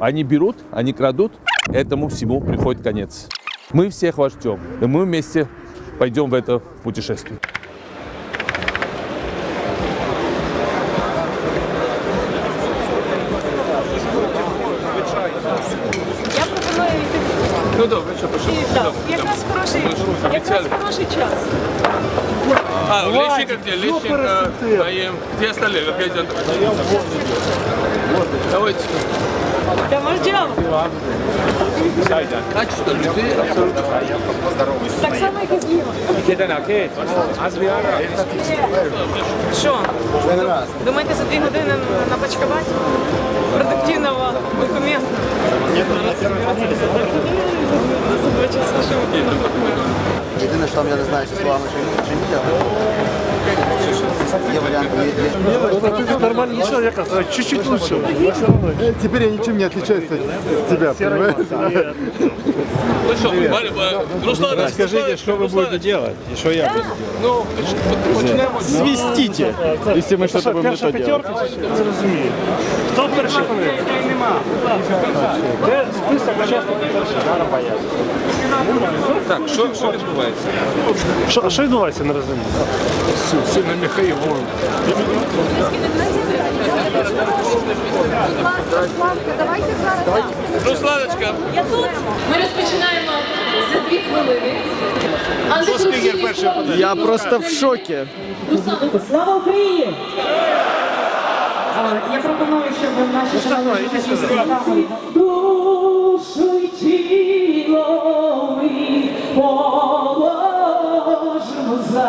Они берут, они крадут, этому всему приходит конец. Мы всех вас ждем, и мы вместе пойдем в это путешествие. Я пропоную йти. Ну добре, що пишу. Так, якраз хороший, якраз хороший час. А, Лещенко где? Лещенко, Наем. Где остальные? Опять это. Давайте. Так само, як і зліва. Що? Думаєте, за дві години напачкувати? Продуктивного документа? Єдине, що там я не знаю, чи словами чи ні, але є варіант. Є, є. Нормальный человек, а чуть-чуть лучше. Теперь я ничем не отличаюсь от тебя, понимаешь? Ну что, Валя, Валя, Руслан, Скажите, что вы будете делать и что я буду Ну, почнемо. Свистите, если мы что-то будем не то делать. Хто перший? Де список учасників Так, що, що відбувається? Що, що відбувається на розумі? Сына Михаила. Русланочка, Я тут. Ми розпочинаємо за дві хвилини. Я просто в шоке. Слава Україні! Я пропоную, щоб наші шановні слухали душу й тіло ми положимо за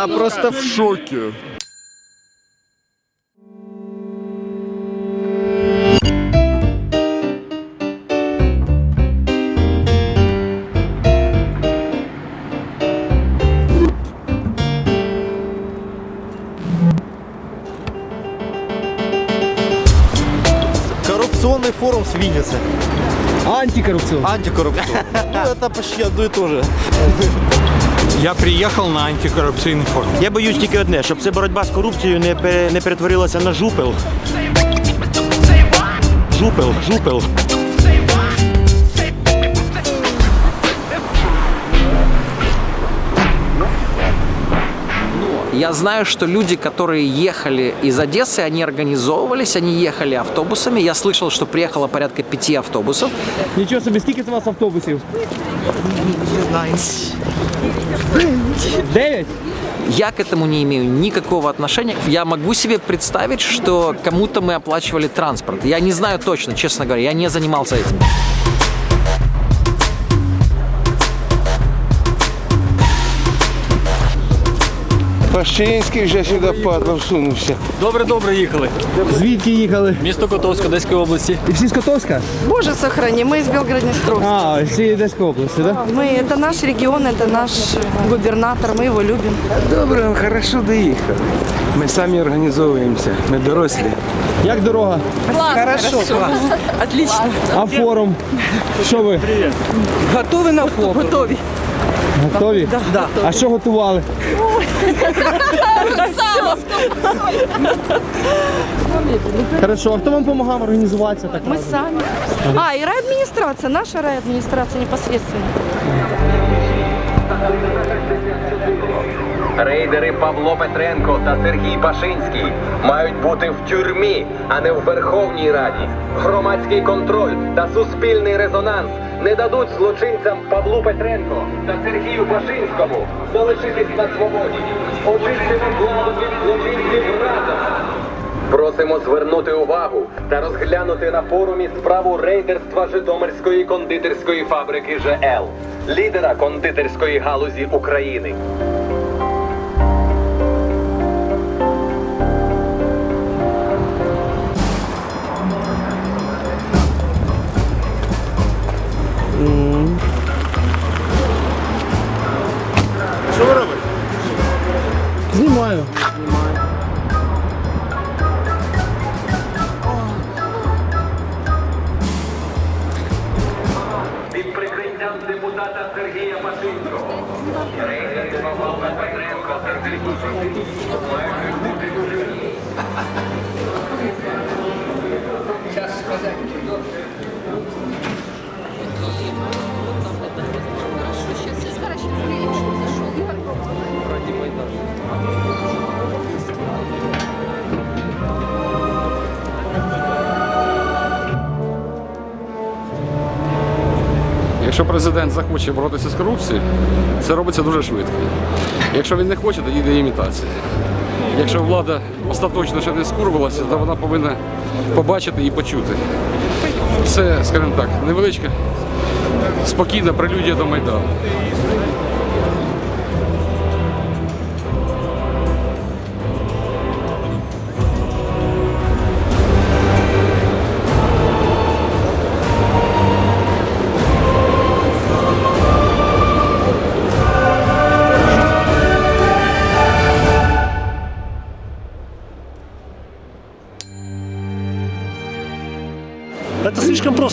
Я просто в шоке. Коррупционный форум в Виннице. Антикоррупционный. Антикоррупционный. Ну, это почти одно и то же. Я приехал на антикоррупционный форум. Я боюсь тільки одне, щоб ця боротьба з корупцією не, пере, не перетворилася на жупел. Жупел, жупел. Я знаю, что люди, которые ехали из Одессы, они организовывались, они ехали автобусами. Я слышал, что приехало порядка пяти автобусов. Ничего себе, сколько у вас автобусов? Не знаю. 9? Я к этому не имею никакого отношения. Я могу себе представить, что кому-то мы оплачивали транспорт. Я не знаю точно, честно говоря, я не занимался этим. Пашинський вже сюди падло всунувся. Добре, добре їхали. Звідки їхали? Місто Котовськ Одеської області. І всі з Котовська? Боже, сохрани, ми з Белгороднестровска. А, всі Одеської області, так? Мы, это наш регион, это наш губернатор, мы его любим. Добре, хорошо доїхали. Ми самі організовуємося, ми дорослі. Як дорога? Хорошо, Отлично. А форум? Що ви? Готовы на форум? Готові. Готові? Да. А що готували? Хорошо, а хто вам допомагав організуватися так? Ми самі. А, і райадміністрація, наша райадміністрація непосредственно. Рейдери Павло Петренко та Сергій Пашинський мають бути в тюрмі, а не в Верховній Раді. Громадський контроль та суспільний резонанс не дадуть злочинцям Павлу Петренко та Сергію Пашинському залишитись на свободі. Очистимо владу від злочинців разом. Просимо звернути увагу та розглянути на форумі справу рейдерства Житомирської кондитерської фабрики ЖЛ, лідера кондитерської галузі України. Thank you. Якщо президент захоче боротися з корупцією, це робиться дуже швидко. Якщо він не хоче, тоді йде імітація. Якщо влада остаточно ще не скурвилася, то вона повинна побачити і почути. Це, скажімо так, невеличка, спокійна прелюдія до Майдану.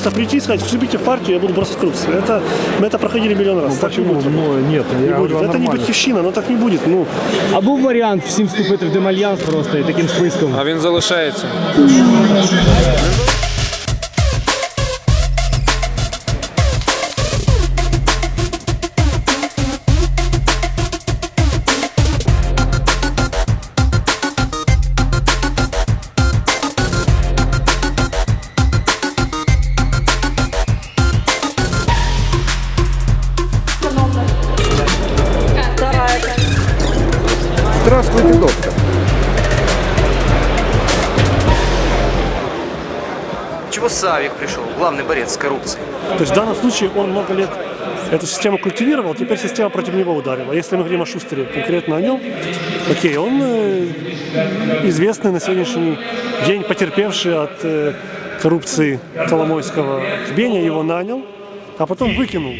просто прийти и сказать, вступите в партию, я буду бороться с коррупцией. Это, мы это проходили миллион раз. так не будет. Ну, нет, Не я будет. говорю, Это не нормально. батьківщина, но так не будет. Ну, А був варіант всім вступити в Демальянс просто і таким списком. А він залишається. Главний борец з корупцією. то есть в данном случае он много лет эту систему культивировал, теперь система против него ударила. Если мы говорим о Шустере, конкретно о нем, окей, он э, известный на сегодняшний день потерпевший от э, коррупции Коломойского. Беня его нанял, а потом выкинул.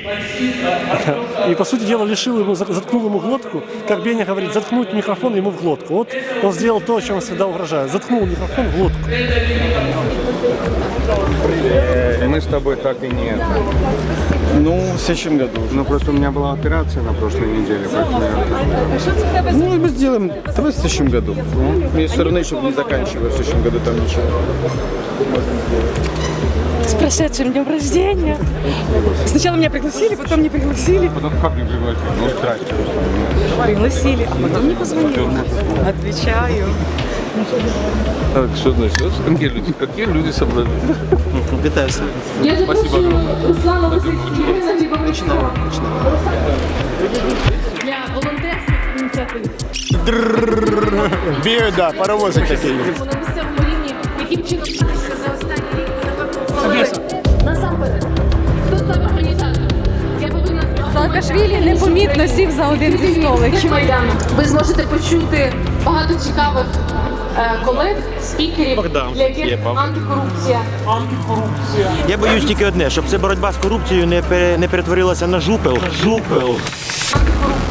И, по сути дела, лишил ему, заткнул ему глотку. Как Беня говорит, заткнуть микрофон ему в глотку. Вот он сделал то, о чем он всегда угрожает. Заткнул микрофон в глотку. Мы с тобой так и нет. Ну, в следующем году. Ну просто у меня была операция на прошлой неделе, поэтому я... Ну, мы сделаем. Давай в следующем году. Мне все равно еще не заканчиваю в следующем году там ничего. С прошедшим днем рождения. Сначала меня пригласили, потом не пригласили. Потім як не пригласили? Ну, здрасте. Пригласили, а потом не позвонили. Отвечаю. Так, что значит? Вот Какие люди, какие люди собрались? Вітаюся. Я запрошую Руслана Васильовича Євгена Бабичкова. Для волонтерських ініціатив. Бегаю, да, паровозик такие. На місцевому рівні, яким чином за останній рік ви напевно насамперед. Саакашвілі непомітно сів за один зі столиків. Ви зможете почути багато цікавих е, колег, спікерів, для яких антикорупція. Я боюсь тільки одне, щоб ця боротьба з корупцією не, пере, не перетворилася на жупел. Жупел. Боротьба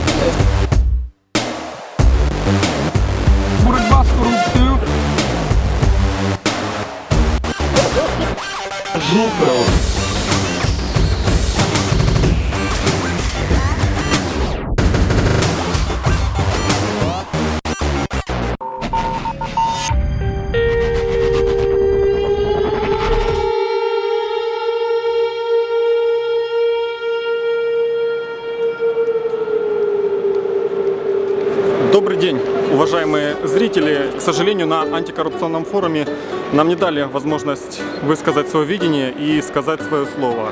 Добрый день, уважаемые зрители. К сожалению, на антикоррупционном форуме нам не дали возможность высказать свое видение и сказать свое слово.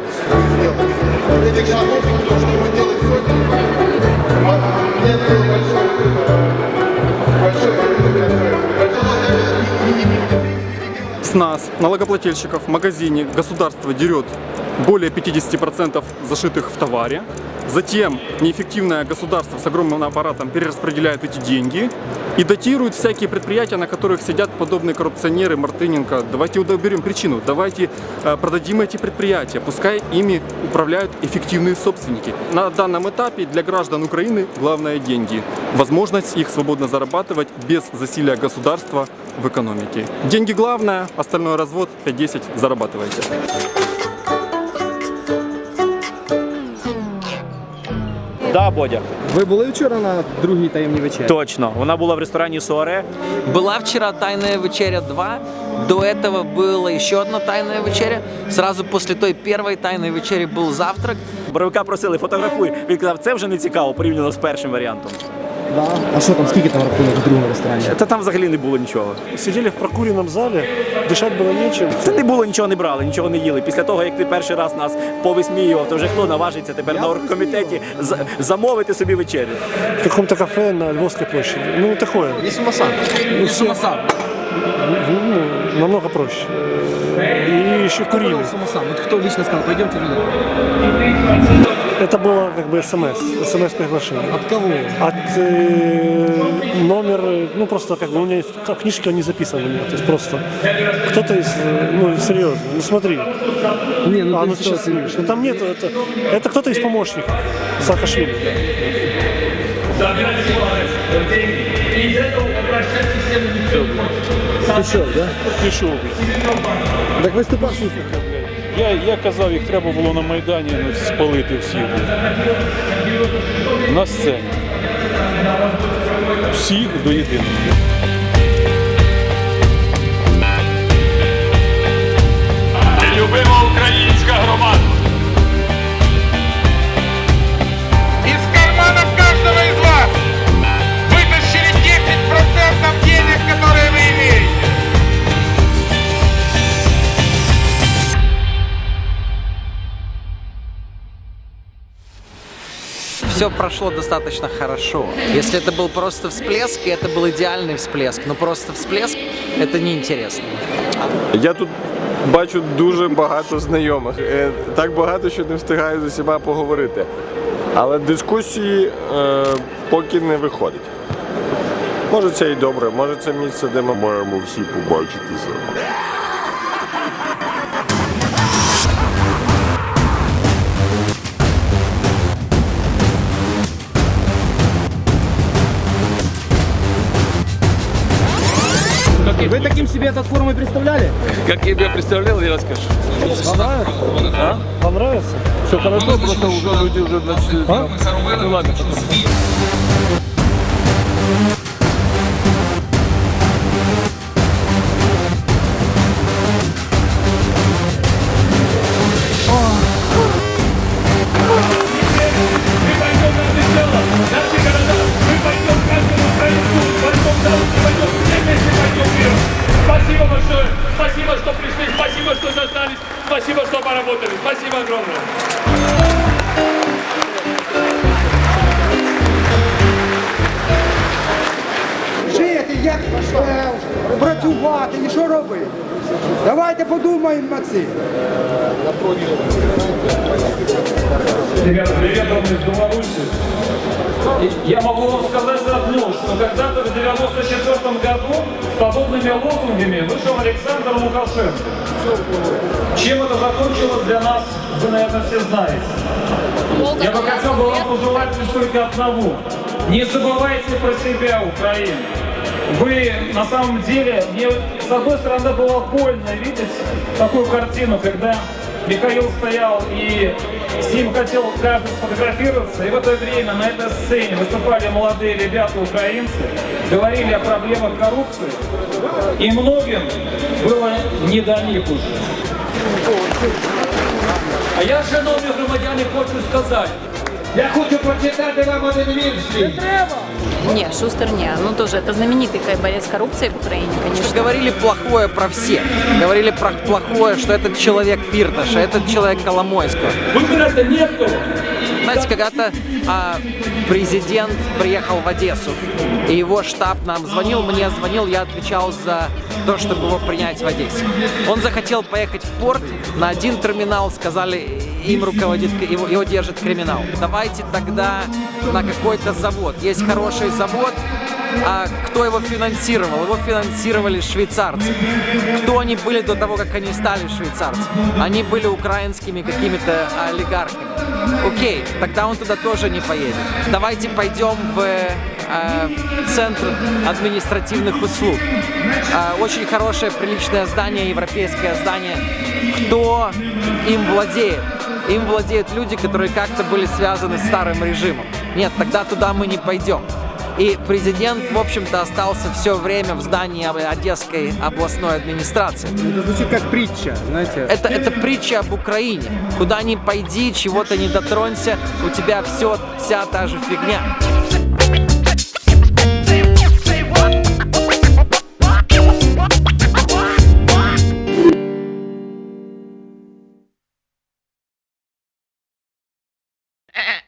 С нас, налогоплательщиков, в магазине государство дерет более 50% зашитых в товаре. Затем неэффективное государство с огромным аппаратом перераспределяет эти деньги. и датируют всякие предприятия, на которых сидят подобные коррупционеры, Мартыненко. Давайте удоберем причину, давайте э, продадим эти предприятия, пускай ими управляют эффективные собственники. На данном этапе для граждан Украины главное деньги, возможность их свободно зарабатывать без засилия государства в экономике. Деньги главное, остальное развод 5-10 зарабатывайте. Да, Бодя. Ви були вчора на другій таємній вечері? Точно. Вона була в ресторані Суаре. Была вчера тайная вечеря 2. До этого была еще одна тайная вечеря. Сразу после той первой тайной вечери был завтрак. Боровика просили, фотографуй. Він казав, це вже не цікаво порівняно з першим варіантом. Да. А що там, скільки там рахунок в другому ресторані? Та там взагалі не було нічого. Сиділи в прокуреному залі, дишати було нічим. Та не було нічого не брали, нічого не їли. Після того, як ти перший раз нас повисміював, то вже хто наважиться тепер на оргкомітеті з- замовити собі вечерю. В каком-то кафе на Львовской площади. Ну, такое. І Сумасан. Ну, все- Ну, намного проще. И еще курили. Вот кто лично сказал, пойдемте туда. Это было как бы смс, смс-приглашение. От кого? От э, номер, ну просто как бы у меня в книжке он не записан у меня, то есть просто кто-то из, э, ну серьезно, ну смотри. Не, ну а, ты ну что, сейчас, ты- ну там нет, это, это кто-то из помощников Саакашвили. Пішов, да? Пішов. Так виступав Шустер. Я, я казав, їх треба було на Майдані ну, спалити всіх. На сцені. Всіх до єдиного. Любима українська громада. Все прошло достаточно хорошо. Если это был просто всплеск, и это был идеальный всплеск, но просто всплеск, это неинтересно. Я тут бачу дуже багато знайомих. Е, Так багато, що не встигаю з усіма поговорити. Але дискусії е, поки не виходить. Може це і добре, може це місце, де ми маємо всі побачитися. Вы таким себе этот форум и представляли? Как я представлял, я расскажу. Вам нравится? А? Вам нравится? Все хорошо, просто уже люди уже начали. А? Ну ладно, потом. Спасибо большое. Спасибо, что пришли. Спасибо, что застались. Спасибо, что поработали. Спасибо огромное. Жити, як працювати і що робити. Давайте подумаємо над цим. Ребята, привет вам из Беларуси. Я могу вам сказать одно, что когда-то в 94 году с подобными лозунгами вышел Александр Лукашенко. Чем это закончилось для нас, вы, наверное, все знаете. Я бы хотел бы вам пожелать лишь только одного. Не забывайте про себя, Украина. Вы, на самом деле, мне с одной стороны было больно видеть такую картину, когда Михаил стоял и с ним хотел каждый сфотографироваться, и в это время на этой сцене выступали молодые ребята украинцы, говорили о проблемах коррупции, и многим было не до них уже. А я, шановні громадяни, хочу сказати, я хочу прочитати вам один вірш. Не! Нет, Шустер не. Ну тоже, это знаменитый борец с коррупцией в Украине, конечно. Что говорили плохое про всех. Говорили про плохое, что этот человек Фирташа, этот человек Коломойского. Выбирать-то некого. Знаете, когда-то а, президент приехал в Одессу, и его штаб нам звонил, мне звонил, я отвечал за то, чтобы его принять в Одессе. Он захотел поехать в порт, на один терминал сказали, им руководит, его, его держит криминал. Давайте тогда на какой-то завод. Есть хороший завод, а кто его финансировал? Его финансировали швейцарцы. Кто они были до того, как они стали швейцарцами? Они были украинскими какими-то олигархами. Окей, тогда он туда тоже не поедет. Давайте пойдем в э, центр административных услуг. Э, очень хорошее, приличное здание, европейское здание. Кто им владеет? Им владеют люди, которые как-то были связаны с старым режимом. Нет, тогда туда мы не пойдем. И президент, в общем-то, остался все время в здании Одесской областной администрации. Это звучит как притча, знаете. Это, это притча об Украине. Куда ни пойди, чего-то не дотронься, у тебя все, вся та же фигня.